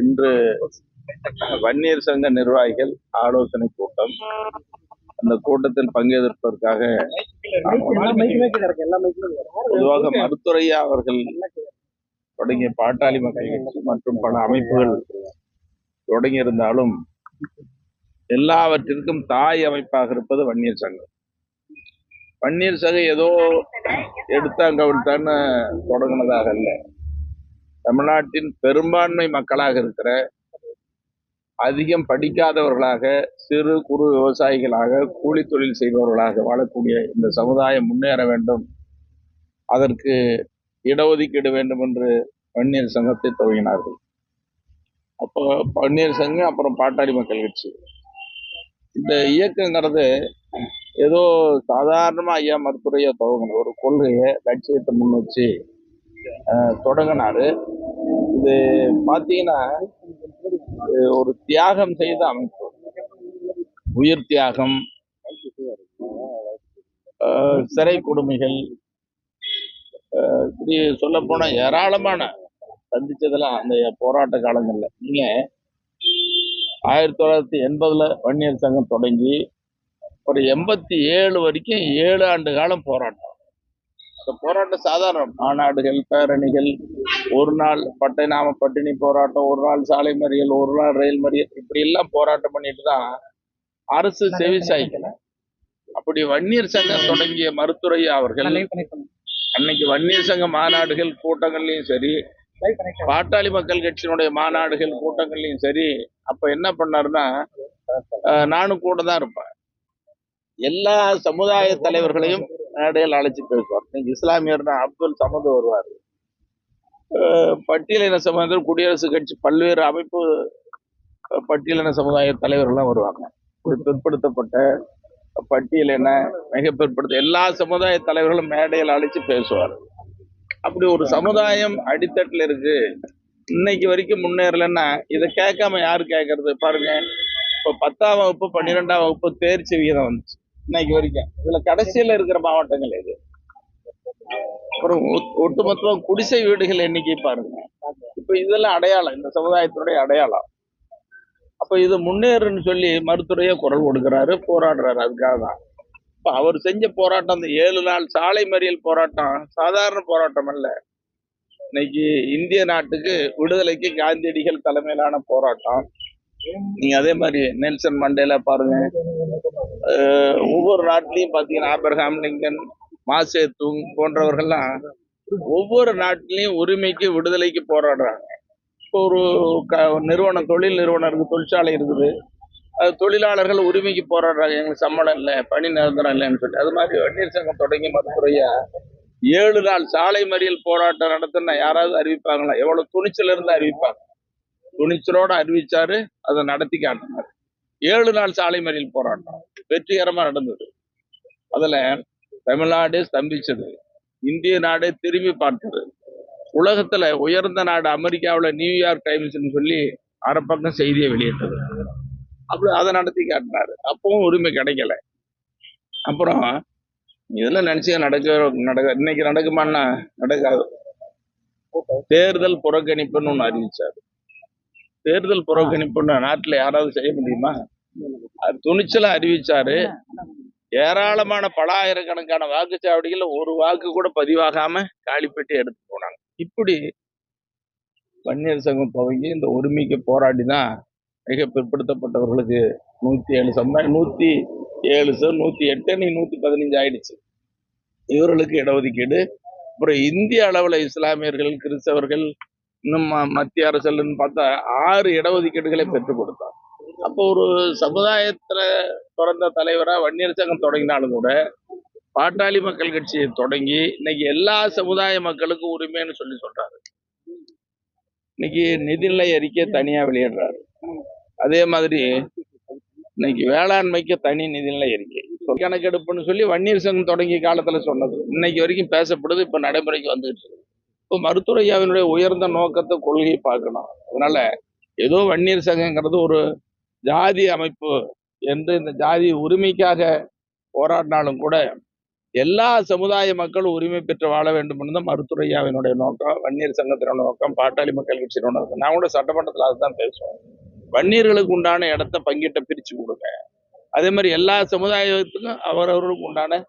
இன்று வன்னியர் சங்க நிர்வாகிகள் ஆலோசனை கூட்டம். அந்த கூட்டத்தில் பங்கேற்பதற்காக பொதுவாக மருத்துவரையா அவர்கள் தொடங்கிய பாட்டாளி மக்கள் கட்சி மற்றும் பல அமைப்புகள் தொடங்கி இருந்தாலும் எல்லாவற்றிற்கும் தாய் அமைப்பாக இருப்பது வன்னியர் சங்கம். வன்னியர் சங்கம் ஏதோ எடுத்தாங்க விட்டான்னு தொடங்கினதாக இல்லை. தமிழ்நாட்டின் பெரும்பான்மை மக்களாக இருக்கிற அதிகம் படிக்காதவர்களாக சிறு குறு விவசாயிகளாக கூலி தொழில் செய்பவர்களாக வாழக்கூடிய இந்த சமுதாயம் முன்னேற வேண்டும். அதற்கு இடஒதுக்கீடு வேண்டும் என்று வன்னியர் சங்கத்தை துவங்கினார்கள். அப்போ வன்னியர் சங்கம் அப்புறம் பாட்டாளி மக்கள் கட்சி. இந்த இயக்கங்கிறது ஏதோ சாதாரணமாக ஐயா மருத்துவரையா துவங்கணும் ஒரு கொள்கையை லட்சியத்தை முன் வச்சு தொடங்கினாரு இது பார்த்தீங்கன்னா ஒரு தியாகம் செய்த அமைப்பு. உயிர் தியாகம் சிறை கொடுமைகள் இப்படி சொல்லப்போனால் போனா ஏராளமான சந்திச்சதெல்லாம் அந்த போராட்ட காலங்கள்ல. நீங்க ஆயிரத்தி தொள்ளாயிரத்தி எண்பதுல வன்னியர் சங்கம் தொடங்கி ஒரு எண்பத்தி ஏழு வரைக்கும் ஏழு ஆண்டு காலம் போராட்டம். அந்த போராட்டம் சாதாரண மாநாடுகள் பேரணிகள் ஒரு நாள் பட்டை நாம பட்டினி போராட்டம் ஒரு நாள் சாலை மறியல் ஒரு நாள் ரயில் மறியல் இப்படி எல்லாம் போராட்டம் பண்ணிட்டு தான் அரசு செவி சாய்க்கல. அப்படி வன்னியர் சங்கம் தொடங்கிய மருத்துரையா அவர்கள் அன்னைக்கு வன்னியர் சங்க மாநாடுகள் கூட்டங்கள்லயும் சரி பாட்டாளி மக்கள் கட்சியினுடைய மாநாடுகள் கூட்டங்கள்லயும் சரி அப்ப என்ன பண்ணாருன்னா அஹ், நானும் கூட தான் இருப்பேன். எல்லா சமுதாய தலைவர்களையும் மேடையில் அழைச்சி பேசுவார். இன்னைக்கு இஸ்லாமியர்னா அப்துல் சமந்து வருவார். பட்டியலின சமுதாயம் குடியரசு கட்சி பல்வேறு அமைப்பு பட்டியலின சமுதாய தலைவர்கள்லாம் வருவாங்க. ஒரு பிற்படுத்தப்பட்ட பட்டியலின மிக பிற்படுத்த எல்லா சமுதாய தலைவர்களும் மேடையில் அழைச்சி பேசுவார். அப்படி ஒரு சமுதாயம் அடித்தட்டில் இருக்கு. இன்னைக்கு வரைக்கும் முன்னேறலைன்னா இதை கேட்காம யாரு கேட்கறது? பாருங்க இப்போ பத்தாம் வகுப்பு பன்னிரெண்டாம் வகுப்பு தேர்ச்சி விகிதம் வந்துச்சு. இன்னைக்கு வரைக்கும். இதுல கடைசியில இருக்கிற மாவட்டங்கள் இது அப்புறம் ஒட்- ஒட்டுமொத்தமா குடிசை வீடுகள் எண்ணிக்கை பாருங்க. இப்ப இதெல்லாம் அடையாளம். இந்த சமுதாயத்தினுடைய அடையாளம். அப்ப இது முன்னேறுன்னு சொல்லி மருத்துவரையே குரல் கொடுக்கிறாரு போராடுறாரு. அதுக்காக தான் இப்ப அவர் செஞ்ச போராட்டம் அந்த ஏழு நாள் சாலை மறியல் போராட்டம் சாதாரண போராட்டம் அல்ல. இன்னைக்கு இந்திய நாட்டுக்கு விடுதலைக்கு காந்தியடிகள் தலைமையிலான போராட்டம். நீங்க அதே மாதிரி நெல்சன் மண்டேல பாருங்க. ஒவ்வொரு நாட்டிலையும் பாத்தீங்கன்னா ஆபிரகாம் லிங்கன் மாசே துங் போன்றவர்கள்லாம் ஒவ்வொரு நாட்டிலையும் உரிமைக்கு விடுதலைக்கு போராடுறாங்க. இப்போ ஒரு க நிறுவனம் தொழில் நிறுவனம் இருக்குது தொழிற்சாலை இருக்குது. அது தொழிலாளர்கள் உரிமைக்கு போராடுறாங்க. எங்களுக்கு சம்பளம் இல்லை பணி நிரந்தரம் இல்லைன்னு சொல்லி அது மாதிரி வன்னியர் சங்கம் தொடங்கி மருத்துவரையா ஏழு நாள் சாலை மறியல் போராட்டம் நடத்தினா யாராவது அறிவிப்பாங்களா? எவ்வளவு துணிச்சல் இருந்து அறிவிப்பாங்க. துணிச்சலோட அறிவிச்சாரு அதை நடத்தி காட்டினார். ஏழு நாள் சாலை மறியல் போராட்டம். வெற்றிகரமா நடந்தது. அதுல தமிழ்நாடு ஸ்தம்பிச்சது. இந்திய நாடே திரும்பி பார்த்தது. உலகத்துல உயர்ந்த நாடு அமெரிக்காவுல நியூயார்க் டைம்ஸ்னு சொல்லி அரைப்பக்கம் செய்தியை வெளியிட்டது. அப்படி அதை நடத்தி காட்டினாரு. அப்பவும் உரிமை கிடைக்கல. அப்புறம் இதெல்லாம் நினைச்சு நடக்க நடக்க இன்னைக்கு நடக்குமான்னா நடக்காது. தேர்தல் புறக்கணிப்புன்னு ஒண்ணு அறிவிச்சாரு. தேர்தல் புறக்கணிப்புன்னு நாட்டுல யாராவது செய்ய முடியுமா? துணிச்சலா அறிவிச்சாரு. ஏராளமான பல ஆயிரக்கணக்கான வாக்குச்சாவடிகள்ல ஒரு வாக்கு கூட பதிவாகாம காலிப்பெட்டி எடுத்து போனாங்க. இப்படி வன்னியர் சங்கம் துவங்கி இந்த உரிமைக்கு போராடி தான் மிக பிற்படுத்தப்பட்டவர்களுக்கு நூத்தி ஏழு சமுதாயம் நூத்தி ஏழு சார் நூத்தி எட்டு நீ நூத்தி பதினஞ்சு ஆயிடுச்சு. இவர்களுக்கு இடஒதுக்கீடு. அப்புறம் இந்திய அளவுல இஸ்லாமியர்கள் கிறிஸ்தவர்கள் இன்னும் மத்திய அரசுன்னு பார்த்தா ஆறு இடஒதுக்கீடுகளை பெற்றுக் கொடுத்தார் அப்போ ஒரு சமுதாயத்தில் பிறந்த தலைவரா வன்னியர் சங்கம் தொடங்கினாலும் கூட பாட்டாளி மக்கள் கட்சியை தொடங்கி இன்னைக்கு எல்லா சமுதாய மக்களுக்கும் உரிமைன்னு சொல்லி சொல்றாரு. இன்னைக்கு நிதிநிலை அறிக்கை தனியா வெளியிடுறாரு. அதே மாதிரி இன்னைக்கு வேளாண்மைக்கு தனி நிதிநிலை அறிக்கை. கணக்கெடுப்புன்னு சொல்லி வன்னியர் சங்கம் தொடங்கிய காலத்துல சொன்னது. இன்னைக்கு வரைக்கும் பேசப்படுது இப்ப நடைமுறைக்கு வந்துட்டு இருக்கு. இப்போ மருத்துவரையாவினுடைய உயர்ந்த நோக்கத்தை கொள்கையை பார்க்கணும். அதனால ஏதோ வன்னியர் சங்கங்கிறது ஒரு ஜாதி அமைப்பு என்று இந்த ஜாதி உரிமைக்காக போராடினாலும் கூட எல்லா சமுதாய மக்களும் உரிமை பெற்று வாழ வேண்டும் தான் மருத்துவரையாவினுடைய நோக்கம் வன்னியர் சங்கத்தினோட நோக்கம் பாட்டாளி மக்கள் கட்சியினோட நோக்கம். நான் கூட சட்டமன்றத்தில் அதுதான் பேசுவேன். வன்னியர்களுக்கு உண்டான இடத்த பங்கிட்ட பிரித்து கொடுங்க. அதே மாதிரி எல்லா சமுதாயத்துக்கும் அவரவர்களுக்கு உண்டான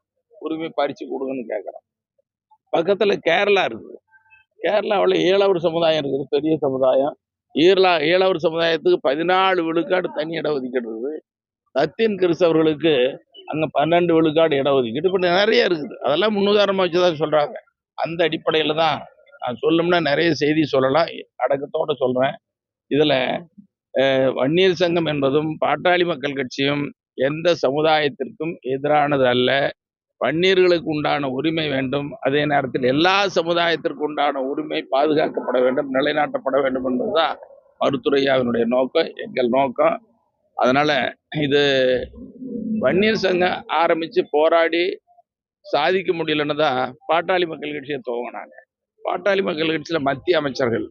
உரிமை பறித்து கொடுங்கன்னு கேட்குறோம் பக்கத்தில் கேரளா இருக்குது. கேரளாவில் ஏழவர் சமுதாயம் இருக்குது பெரிய சமுதாயம். ஈரலா ஏழவர் சமுதாயத்துக்கு பதினாலு விழுக்காடு தனி இடஒதுக்கீடு இருக்குது சத்தியன் கிறிஸ்தவர்களுக்கு அங்கே பன்னெண்டு விழுக்காடு இடஒதுக்கீடு இப்போ நிறைய இருக்குது. அதெல்லாம் முன்னுதாரணமா வச்சுதான் சொல்கிறாங்க அந்த அடிப்படையில் தான் நான் சொல்லணும்னா நிறைய செய்தி சொல்லலாம். அடக்கத்தோடு சொல்கிறேன் இதில் வன்னியர் சங்கம் என்பதும் பாட்டாளி மக்கள் கட்சியும் எந்த சமுதாயத்திற்கும் எதிரானது அல்ல. வன்னியர்களுக்கு உண்டான உரிமை வேண்டும். அதே நேரத்தில் எல்லா சமுதாயத்திற்கு உண்டான உரிமை பாதுகாக்கப்பட வேண்டும் நிலைநாட்டப்பட வேண்டும் என்பதுதான் மருத்துவரையாவினுடைய நோக்கம் எங்கள் நோக்கம். அதனால் இது வன்னியர் சங்கம் ஆரம்பித்து போராடி சாதிக்க முடியலன்னு தான் பாட்டாளி மக்கள் கட்சியை துவங்கினாங்க பாட்டாளி மக்கள் கட்சியில் மத்திய அமைச்சர்கள்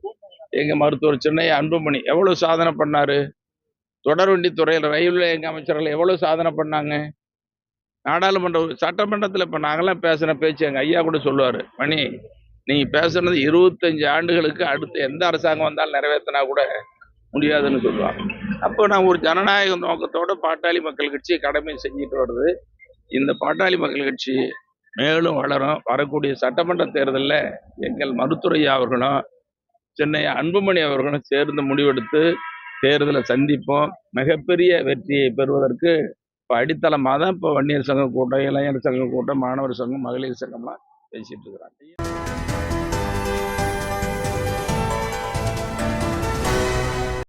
எங்கள் மருத்துவர் சென்னை அன்புமணி எவ்வளோ சாதனை பண்ணார்? தொடர்வண்டி துறையில் ரயில்வே எங்கள் அமைச்சர்கள் எவ்வளோ சாதனை பண்ணாங்க? நாடாளுமன்ற சட்டமன்றத்தில் இப்போ நாங்களாம் பேசுன பேச்சு எங்கள் ஐயா கூட சொல்லுவார் மணி நீங்கள் பேசுனது இருபத்தஞ்சு ஆண்டுகளுக்கு அடுத்து எந்த அரசாங்கம் வந்தாலும் நிறைவேற்றினா கூட முடியாதுன்னு சொல்லுவாங்க. அப்போ நான் ஒரு ஜனநாயக நோக்கத்தோட பாட்டாளி மக்கள் கட்சி கடமை செஞ்சுட்டு வருது. இந்த பாட்டாளி மக்கள் கட்சி மேலும் வளரும். வரக்கூடிய சட்டமன்ற தேர்தலில் எங்கள் மருத்துவரையா அவர்களும் சென்னை அன்புமணி அவர்களும் சேர்ந்து முடிவெடுத்து தேர்தலை சந்திப்போம். மிகப்பெரிய வெற்றியை பெறுவதற்கு இப்போ அடித்தளமாக தான் இப்போ வன்னியர் சங்க கூட்டம் இளைஞர் சங்க கூட்டம் மாணவர் சங்கம் மகளிர் சங்கம்லாம் பேசிகிட்டு இருக்கிறாங்க.